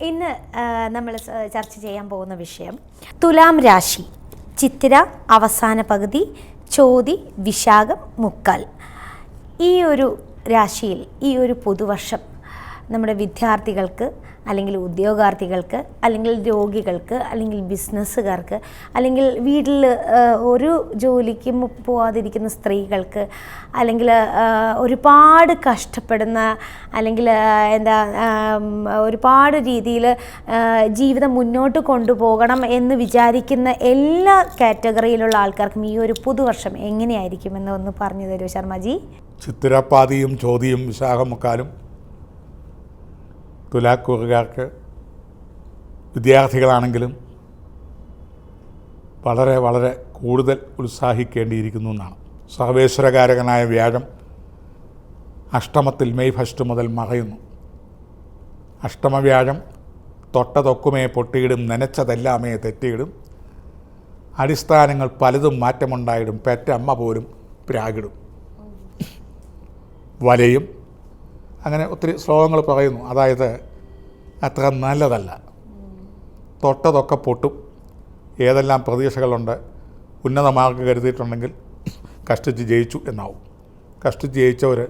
ഇന്ന് നമ്മൾ ചർച്ച ചെയ്യാൻ പോകുന്ന വിഷയം തുലാം രാശി ചിത്തിര അവസാന പകുതി ചോതി വിശാഖം മുക്കാൽ. ഈ ഒരു രാശിയിൽ ഈ ഒരു പുതുവർഷം നമ്മുടെ വിദ്യാർത്ഥികൾക്ക് അല്ലെങ്കിൽ ഉദ്യോഗാർത്ഥികൾക്ക് അല്ലെങ്കിൽ രോഗികൾക്ക് അല്ലെങ്കിൽ ബിസിനസ്സുകാർക്ക് അല്ലെങ്കിൽ വീട്ടിൽ ഒരു ജോലിക്കും പോവാതിരിക്കുന്ന സ്ത്രീകൾക്ക് അല്ലെങ്കിൽ ഒരുപാട് കഷ്ടപ്പെടുന്ന അല്ലെങ്കിൽ എന്താ ഒരുപാട് രീതിയിൽ ജീവിതം മുന്നോട്ട് കൊണ്ടുപോകണം എന്ന് വിചാരിക്കുന്ന എല്ലാ കാറ്റഗറിയിലുള്ള ആൾക്കാർക്കും ഈ ഒരു പുതുവർഷം എങ്ങനെയായിരിക്കുമെന്ന് ഒന്ന് പറഞ്ഞു തരൂ ശർമ്മജി? ചിത്തിരപ്പാതിയും ചോതിയും വിശാഖമുക്കാലും തുലാക്കൂറുകാർക്ക് വിദ്യാർത്ഥികളാണെങ്കിലും വളരെ വളരെ കൂടുതൽ ഉത്സാഹിക്കേണ്ടിയിരിക്കുന്നു എന്നാണ്. സർവേശ്വരകാരകനായ വ്യാഴം അഷ്ടമത്തിൽ മെയ് ഫസ്റ്റ് മുതൽ മറയുന്നു. അഷ്ടമവ്യാഴം തൊട്ടതൊക്കുമേ പൊട്ടിയിടും നനച്ചതെല്ലാമേ തെറ്റിയിടും അടിസ്ഥാനങ്ങൾ പലതും മാറ്റമുണ്ടായിടും പെറ്റ അമ്മ പോലും പ്രാഗിടും വലയും അങ്ങനെ ഒത്തിരി ശ്ലോകങ്ങൾ പറയുന്നു. അതായത് അത്ര നല്ലതല്ല. തൊട്ടതൊക്കെ പൊട്ടും. ഏതെല്ലാം പ്രതീക്ഷകളുണ്ട് ഉന്നത മാർക്ക് കരുതിയിട്ടുണ്ടെങ്കിൽ കഷ്ടിച്ച് ജയിച്ചു എന്നാവും. കഷ്ടിച്ച് ജയിച്ചവർ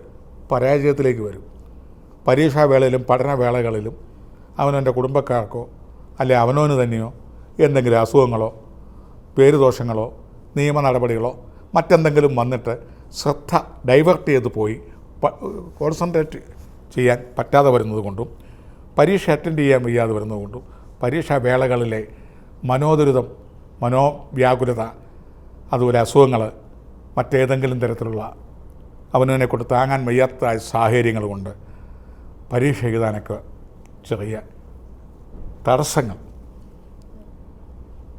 പരാജയത്തിലേക്ക് വരും. പരീക്ഷാവേളയിലും പഠനവേളകളിലും അവനവന്റെ കുടുംബക്കാർക്കോ അല്ലെ അവനവന് തന്നെയോ എന്തെങ്കിലും അസുഖങ്ങളോ പേരുദോഷങ്ങളോ നിയമ നടപടികളോ മറ്റെന്തെങ്കിലും വന്നിട്ട് ശ്രദ്ധ ഡൈവേർട്ട് ചെയ്ത് പോയി കോൺസെൻട്രേറ്റ് ചെയ്യാൻ പറ്റാതെ വരുന്നത് കൊണ്ടും പരീക്ഷ അറ്റൻഡ് ചെയ്യാൻ വയ്യാതെ വരുന്നത് കൊണ്ടും പരീക്ഷാ വേളകളിലെ മനോദുരിതം മനോവ്യാകുലത അതുപോലെ അസുഖങ്ങൾ മറ്റേതെങ്കിലും തരത്തിലുള്ള അവനവനെ കൊണ്ട് താങ്ങാൻ വയ്യാത്ത സാഹചര്യങ്ങൾ കൊണ്ട് പരീക്ഷ എഴുതാനൊക്കെ ചെറിയ തടസ്സങ്ങൾ.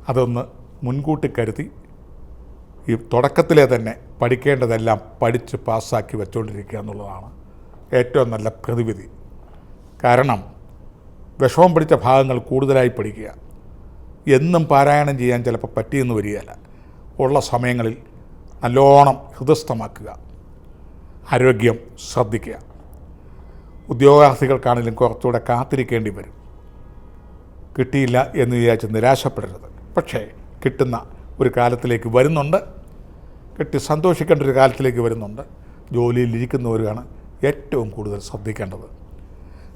അതൊന്ന് മുൻകൂട്ടി കരുതി ഈ തുടക്കത്തിലെ തന്നെ പഠിക്കേണ്ടതെല്ലാം പഠിച്ച് പാസ്സാക്കി വെച്ചുകൊണ്ടിരിക്കുക എന്നുള്ളതാണ് ഏറ്റവും നല്ല പ്രതിവിധി. കാരണം വിഷമം പിടിച്ച ഭാഗങ്ങൾ കൂടുതലായി പഠിക്കുക. എന്നും പാരായണം ചെയ്യാൻ ചിലപ്പോൾ പറ്റിയെന്ന് വരികയില്ല. ഉള്ള സമയങ്ങളിൽ നല്ലോണം ഹൃദയസ്ഥമാക്കുക. ആരോഗ്യം ശ്രദ്ധിക്കുക. ഉദ്യോഗാർത്ഥികൾക്കാണെങ്കിലും കുറച്ചുകൂടെ കാത്തിരിക്കേണ്ടി വരും. കിട്ടിയില്ല എന്ന് വിചാരിച്ച് നിരാശപ്പെടരുത്. പക്ഷേ കിട്ടുന്ന ഒരു കാലത്തിലേക്ക് വരുന്നുണ്ട്. കിട്ടി സന്തോഷിക്കേണ്ട ഒരു കാലത്തിലേക്ക് വരുന്നുണ്ട്. ജോലിയിൽ ഇരിക്കുന്നവരാണ് ഏറ്റവും കൂടുതൽ ശ്രദ്ധിക്കേണ്ടത്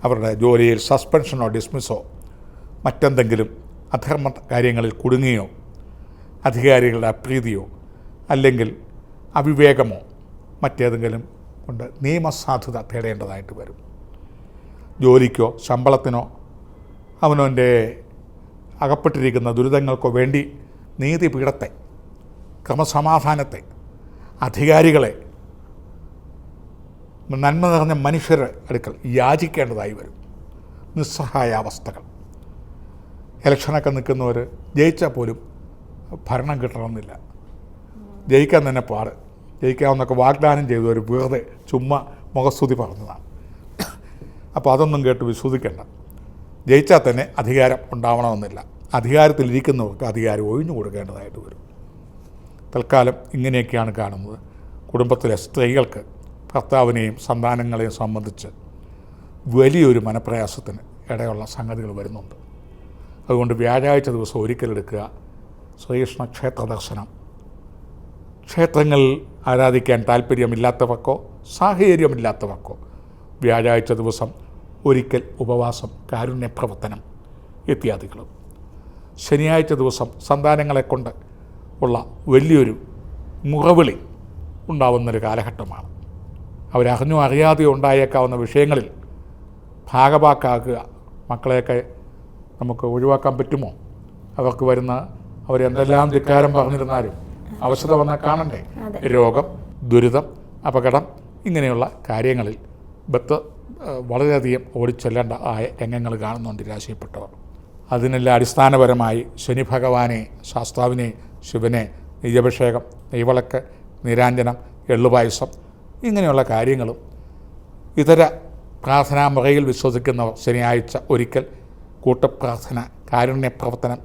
അവരുടെ ജോലിയിൽ സസ്പെൻഷനോ ഡിസ്മിസോ മറ്റെന്തെങ്കിലും അധർമ്മ കാര്യങ്ങളിൽ കുടുങ്ങിയോ അധികാരികളുടെ അപ്രീതിയോ അല്ലെങ്കിൽ അവിവേകമോ മറ്റേതെങ്കിലും കൊണ്ട് നിയമസാധുത തേടേണ്ടതായിട്ട് വരും. ജോലിക്കോ ശമ്പളത്തിനോ അവനവന്റെ അകപ്പെട്ടിരിക്കുന്ന ദുരിതങ്ങൾക്കോ വേണ്ടി നീതിപീഠത്തെ ക്രമസമാധാനത്തെ അധികാരികളെ നന്മ നിറഞ്ഞ മനുഷ്യരുടെ അടുക്കൽ യാചിക്കേണ്ടതായി വരും. നിസ്സഹായാവസ്ഥകൾ. ഇലക്ഷനൊക്കെ നിൽക്കുന്നവർ ജയിച്ചാൽ പോലും ഭരണം കിട്ടണമെന്നില്ല. ജയിക്കാൻ തന്നെ പാട്. ജയിക്കാമെന്നൊക്കെ വാഗ്ദാനം ചെയ്തവർ വെറുതെ ചുമ്മാ മുഖസ്തുതി പറഞ്ഞതാണ് അപ്പോൾ അതൊന്നും കേട്ട് വിശ്വസിക്കേണ്ട. ജയിച്ചാൽ തന്നെ അധികാരം ഉണ്ടാവണമെന്നില്ല. അധികാരത്തിലിരിക്കുന്നവർക്ക് അധികാരം ഒഴിഞ്ഞു കൊടുക്കേണ്ടതായിട്ട് വരും. തൽക്കാലം ഇങ്ങനെയൊക്കെയാണ് കാണുന്നത്. കുടുംബത്തിലെ സ്ത്രീകൾക്ക് ഭർത്താവിനെയും സന്താനങ്ങളെയും സംബന്ധിച്ച് വലിയൊരു മനപ്രയാസത്തിന് ഇടയുള്ള സംഗതികൾ വരുന്നുണ്ട്. അതുകൊണ്ട് വ്യാഴാഴ്ച ദിവസം ഒരിക്കലെടുക്കുക. ശ്രീകൃഷ്ണ ക്ഷേത്ര ദർശനം. ക്ഷേത്രങ്ങളിൽ ആരാധിക്കാൻ താല്പര്യമില്ലാത്തവർക്കോ സാഹചര്യമില്ലാത്തവർക്കോ വ്യാഴാഴ്ച ദിവസം ഒരിക്കൽ ഉപവാസം കാരുണ്യപ്രവർത്തനം ഇത്യാദികളും. ശനിയാഴ്ച ദിവസം സന്താനങ്ങളെ കൊണ്ട് ഉള്ള വലിയൊരു മുറവിളി ഉണ്ടാവുന്നൊരു കാലഘട്ടമാണ്. അവരറിഞ്ഞോ അറിയാതെ ഉണ്ടായേക്കാവുന്ന വിഷയങ്ങളിൽ ഭാഗവാക്കാക്കുക മക്കളെയൊക്കെ നമുക്ക് ഒഴിവാക്കാൻ പറ്റുമോ? അവർക്ക് വരുന്ന അവരെന്തെല്ലാം ധിക്കാരം പറഞ്ഞിരുന്നാലും അവശത വന്നാൽ കാണണ്ടേ? രോഗം ദുരിതം അപകടം ഇങ്ങനെയുള്ള കാര്യങ്ങളിൽ ബത്ത് വളരെയധികം ഓടിച്ചെല്ലേണ്ട ആയ രംഗങ്ങൾ കാണുന്നുണ്ട് രാശിപ്പെട്ടവർ അതിനെല്ലാം അടിസ്ഥാനപരമായി ശനി ഭഗവാനെ ശാസ്താവിനെ ശിവനെ നെയ്യഭിഷേകം നെയ്വളക്ക് നീരാഞ്ജനം എള്ളുപായസം ഇങ്ങനെയുള്ള കാര്യങ്ങളും ഇതര പ്രാർത്ഥനാ മുറയിൽ വിശ്വസിക്കുന്നവർ ശനിയാഴ്ച ഒരിക്കൽ കൂട്ടപ്രാർത്ഥന കാരുണ്യ പ്രവർത്തനം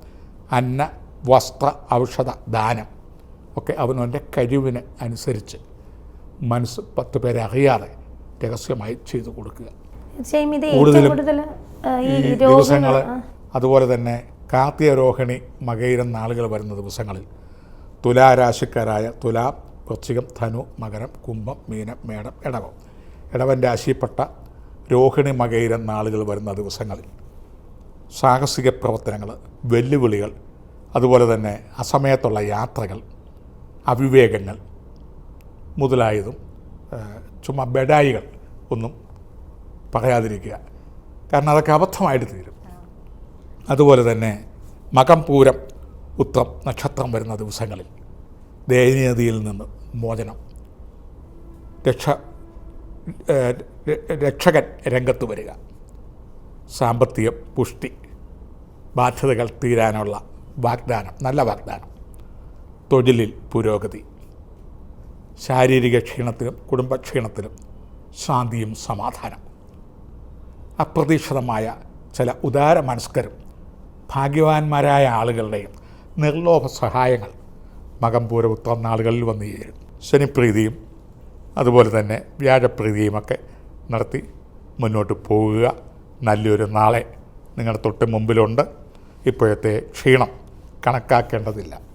അന്ന വസ്ത്ര ഔഷധ ദാനം ഒക്കെ അവനവന്റെ കഴിവിന് അനുസരിച്ച് മനസ്സ് പത്ത് പേരെ അറിയാതെ രഹസ്യമായി ചെയ്തു കൊടുക്കുക. കൂടുതലും ഈ ദിവസങ്ങൾ അതുപോലെ തന്നെ കാർത്തിക രോഹിണി മകയിരം നാളുകൾ വരുന്ന ദിവസങ്ങളിൽ തുലാരാശിക്കാരായ തുലാം വൃശ്ചികം ധനു മകരം കുംഭം മീനം മേടം ഇടവം ഇടവൻ രാശിപ്പെട്ട രോഹിണി മകയിരം നാളുകൾ വരുന്ന ദിവസങ്ങളിൽ സാഹസിക പ്രവർത്തനങ്ങൾ വെല്ലുവിളികൾ അതുപോലെ തന്നെ അസമയത്തുള്ള യാത്രകൾ അവിവേകങ്ങൾ മുതലായതും ചുമ ബെഡായികൾ ഒന്നും പറയാതിരിക്കുക. കാരണം അതൊക്കെ അബദ്ധമായിട്ട് തീരും. അതുപോലെ തന്നെ മകം പൂരം ഉത്രം നക്ഷത്രം വരുന്ന ദിവസങ്ങളിൽ ദയനീയതയിൽ നിന്ന് മോചനം. രക്ഷ രക്ഷകൻ രംഗത്ത് വരിക. സാമ്പത്തിക പുഷ്ടി ബാധ്യതകൾ തീരാനുള്ള വാഗ്ദാനം നല്ല വാഗ്ദാനം. തൊഴിലിൽ പുരോഗതി. ശാരീരിക ക്ഷീണത്തിനും കുടുംബക്ഷീണത്തിനും ശാന്തിയും സമാധാനം. അപ്രതീക്ഷിതമായ ചില ഉദാര മനസ്കരും ഭാഗ്യവാന്മാരായ ആളുകളുടെയും നിർലോഭ സഹായങ്ങൾ മകംപൂര ഉത്രം നാളുകളിൽ വന്നു ചേരും. ശനിപ്രീതിയും അതുപോലെ തന്നെ വ്യാഴപ്രീതിയുമൊക്കെ നടത്തി മുന്നോട്ട് പോകുക. നല്ലൊരു നാളെ നിങ്ങളുടെ തൊട്ട് മുമ്പിലുണ്ട്. ഇപ്പോഴത്തെ ക്ഷീണം കണക്കാക്കേണ്ടതില്ല.